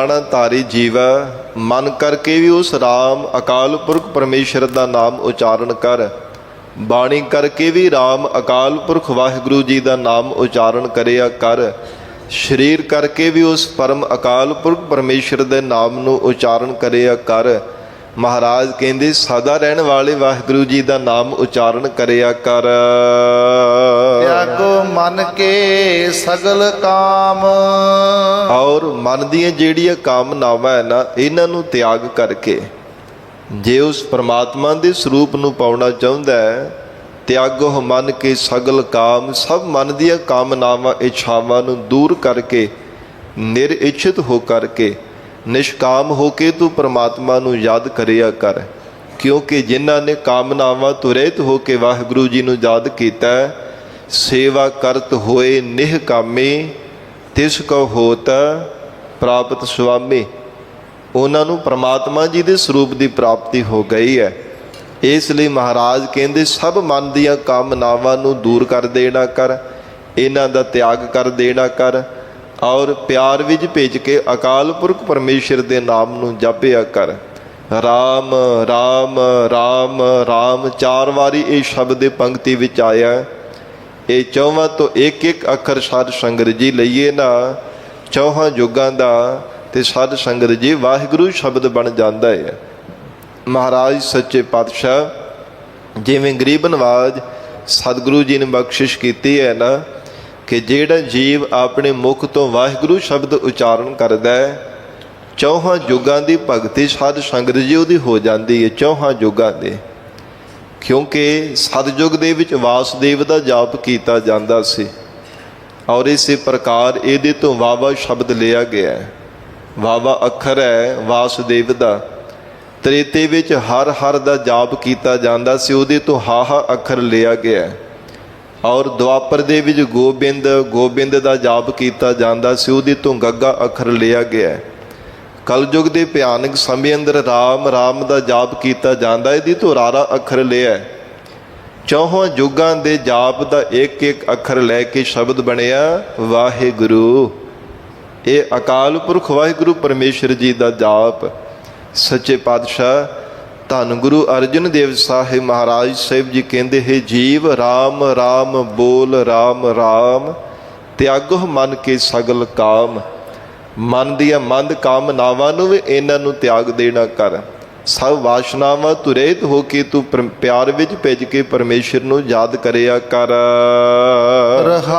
ਬਾਣਾ ਧਾਰੀ ਜੀਵੈ ਮਨ ਕਰਕੇ ਵੀ ਉਸ RAM ਅਕਾਲ ਪੁਰਖ ਪਰਮੇਸ਼ਰ ਦਾ ਨਾਮ ਉਚਾਰਨ ਕਰ। ਬਾਣੀ ਕਰਕੇ ਵੀ RAM ਅਕਾਲ ਪੁਰਖ ਵਾਹਿਗੁਰੂ ਜੀ ਦਾ ਨਾਮ ਉਚਾਰਨ ਕਰਿਆ ਕਰ। ਸਰੀਰ ਕਰਕੇ ਵੀ ਉਸ ਪਰਮ ਅਕਾਲ ਪੁਰਖ ਪਰਮੇਸ਼ਰ ਦੇ ਨਾਮ ਨੂੰ ਉਚਾਰਨ ਕਰਿਆ ਕਰ। ਮਹਾਰਾਜ ਕਹਿੰਦੇ, ਸਦਾ ਰਹਿਣ ਵਾਲੇ ਵਾਹਿਗੁਰੂ ਜੀ ਦਾ ਨਾਮ ਉਚਾਰਨ ਕਰਿਆ ਕਰ। ਤਿਆਗੋ ਮਨ ਕੇ ਸਗਲ ਕਾਮ। ਔਰ ਮਨ ਦੀਆਂ ਜਿਹੜੀਆਂ ਕਾਮਨਾਵਾਂ ਹੈ ਨਾ, ਇਹਨਾਂ ਨੂੰ ਤਿਆਗ ਕਰਕੇ, ਜੇ ਉਸ ਪ੍ਰਮਾਤਮਾ ਦੇ ਸਰੂਪ ਨੂੰ ਪਾਉਣਾ ਚਾਹੁੰਦਾ ਹੈ, ਤਿਆਗੋ ਮਨ ਕੇ ਸਗਲ ਕਾਮ, ਸਭ ਮਨ ਦੀਆਂ ਕਾਮਨਾਵਾਂ, ਇੱਛਾਵਾਂ ਨੂੰ ਦੂਰ ਕਰਕੇ, ਨਿਰਇਛਿਤ ਹੋ ਕਰਕੇ, ਨਿਸ਼ਕਾਮ ਹੋ ਕੇ ਤੂੰ ਪ੍ਰਮਾਤਮਾ ਨੂੰ ਯਾਦ ਕਰਿਆ ਕਰ। ਕਿਉਂਕਿ ਜਿਨ੍ਹਾਂ ਨੇ ਕਾਮਨਾਵਾਂ ਤੋਂ ਰਹਿਤ ਹੋ ਕੇ ਵਾਹਿਗੁਰੂ ਜੀ ਨੂੰ ਯਾਦ ਕੀਤਾ ਸੇਵਾ ਕਰਤ ਹੋਏ ਨਿਹ ਕਾਮੇ, ਤਿਸ ਕੋ ਹੋਤ ਪ੍ਰਾਪਤ ਸੁਆਮੀ। ਉਹਨਾਂ ਨੂੰ ਪ੍ਰਮਾਤਮਾ ਜੀ ਦੇ ਸਰੂਪ ਦੀ ਪ੍ਰਾਪਤੀ ਹੋ ਗਈ ਹੈ। ਇਸ ਲਈ ਮਹਾਰਾਜ ਕਹਿੰਦੇ, ਸਭ ਮਨ ਦੀਆਂ ਕਾਮਨਾਵਾਂ ਨੂੰ ਦੂਰ ਕਰ ਦੇਣਾ ਕਰ, ਇਹਨਾਂ ਦਾ ਤਿਆਗ ਕਰ ਦੇਣਾ ਕਰ, ਔਰ ਪਿਆਰ ਵਿੱਚ ਭੇਜ ਕੇ ਅਕਾਲ ਪੁਰਖ ਪਰਮੇਸ਼ਰ ਦੇ ਨਾਮ ਨੂੰ ਜਪਿਆ ਕਰ। ਰਾਮ ਰਾਮ ਰਾਮ ਰਾਮ, ਚਾਰ ਵਾਰੀ ਇਹ ਸ਼ਬਦ ਦੇ ਪੰਕਤੀ ਵਿੱਚ ਆਇਆ। ਇਹ ਚੌਵਾਂ ਤੋਂ ਇੱਕ ਇੱਕ ਅੱਖਰ ਸਾਧ ਸੰਗਤ ਜੀ ਲਈਏ ਨਾ, ਚੌਹਾਂ ਯੁੱਗਾਂ ਦਾ ਤੇ ਸਾਧ ਸੰਗਤ ਜੀ ਵਾਹਿਗੁਰੂ ਸ਼ਬਦ ਬਣ ਜਾਂਦਾ ਹੈ ਮਹਾਰਾਜ ਸੱਚੇ ਪਾਤਸ਼ਾਹ, ਜਿਵੇਂ ਗਰੀਬ ਨਵਾਜ ਸਤਿਗੁਰੂ ਜੀ ਨੇ ਬਖਸ਼ਿਸ਼ ਕੀਤੀ ਹੈ ਨਾ, ਕਿ ਜਿਹੜਾ ਜੀਵ ਆਪਣੇ ਮੁਖ ਤੋਂ ਵਾਹਿਗੁਰੂ ਸ਼ਬਦ ਉਚਾਰਨ ਕਰਦਾ ਹੈ, ਚੌਹਾਂ ਯੁੱਗਾਂ ਦੀ ਭਗਤੀ ਸਾਧ ਸੰਗਤ ਜੀ ਉਹਦੀ ਹੋ ਜਾਂਦੀ ਹੈ ਚੌਹਾਂ ਯੁੱਗਾਂ ਦੇ। ਕਿਉਂਕਿ ਸਤਜੁਗ ਦੇ ਵਿੱਚ ਵਾਸਦੇਵ ਦਾ ਜਾਪ ਕੀਤਾ ਜਾਂਦਾ ਸੀ ਔਰ ਇਸੇ ਪ੍ਰਕਾਰ ਇਹਦੇ ਤੋਂ ਵਾਵਾ ਸ਼ਬਦ ਲਿਆ ਗਿਆ ਹੈ। ਵਾਵਾ ਅੱਖਰ ਹੈ ਵਾਸੁਦੇਵ ਦਾ। ਤ੍ਰੇਤੇ ਵਿੱਚ ਹਰ ਹਰ ਦਾ ਜਾਪ ਕੀਤਾ ਜਾਂਦਾ ਸੀ, ਉਹਦੇ ਤੋਂ ਹਾਹਾ ਅੱਖਰ ਲਿਆ ਗਿਆ ਹੈ। ਔਰ ਦੁਆਪਰ ਦੇ ਵਿੱਚ ਗੋਬਿੰਦ ਗੋਬਿੰਦ ਦਾ ਜਾਪ ਕੀਤਾ ਜਾਂਦਾ ਸੀ, ਉਹਦੇ ਤੋਂ ਗੱਗਾ ਅੱਖਰ ਲਿਆ ਗਿਆ ਹੈ। ਕਲਯੁਗ ਦੇ ਭਿਆਨਕ ਸਮੇਂ ਅੰਦਰ ਰਾਮ ਰਾਮ ਦਾ ਜਾਪ ਕੀਤਾ ਜਾਂਦਾ ਹੈ ਤੋਂ ਰਾਰਾ ਅੱਖਰ ਲਿਆ ਚੌਹਾਂ ਯੁੱਗਾਂ ਦੇ ਜਾਪ ਦਾ ਇੱਕ ਇੱਕ ਅੱਖਰ ਲੈ ਕੇ ਸ਼ਬਦ ਬਣਿਆ, ਵਾਹਿਗੁਰੂ। ਇਹ ਅਕਾਲ ਪੁਰਖ ਵਾਹਿਗੁਰੂ ਪਰਮੇਸ਼ਰ ਜੀ ਦਾ ਜਾਪ। ਸੱਚੇ ਪਾਤਸ਼ਾਹ, ਧੰਨ ਗੁਰੂ ਅਰਜਨ ਦੇਵ ਸਾਹਿਬ ਮਹਾਰਾਜ ਸਾਹਿਬ ਜੀ ਕਹਿੰਦੇ ਹੈ, ਜੀਵ RAM RAM ਬੋਲ RAM RAM ਤਿਆਗੋ ਮਨ ਕੇ ਸਗਲ ਕਾਮ। ਮਨ ਦੀਆਂ ਮੰਦ ਕਾਮਨਾਵਾਂ ਨੂੰ ਵੀ ਇਹਨਾਂ ਨੂੰ ਤਿਆਗ ਦੇਣਾ ਕਰ। ਸਭ ਵਾਸ਼ਨਾਵਾਂ ਤੋਂ ਰਹਿਤ ਹੋ ਕੇ ਤੂੰ ਪਰ- ਪਿਆਰ ਵਿੱਚ ਭਿੱਜ ਕੇ ਪਰਮੇਸ਼ਰ ਨੂੰ ਯਾਦ ਕਰਿਆ ਕਰ। ਰਹਾ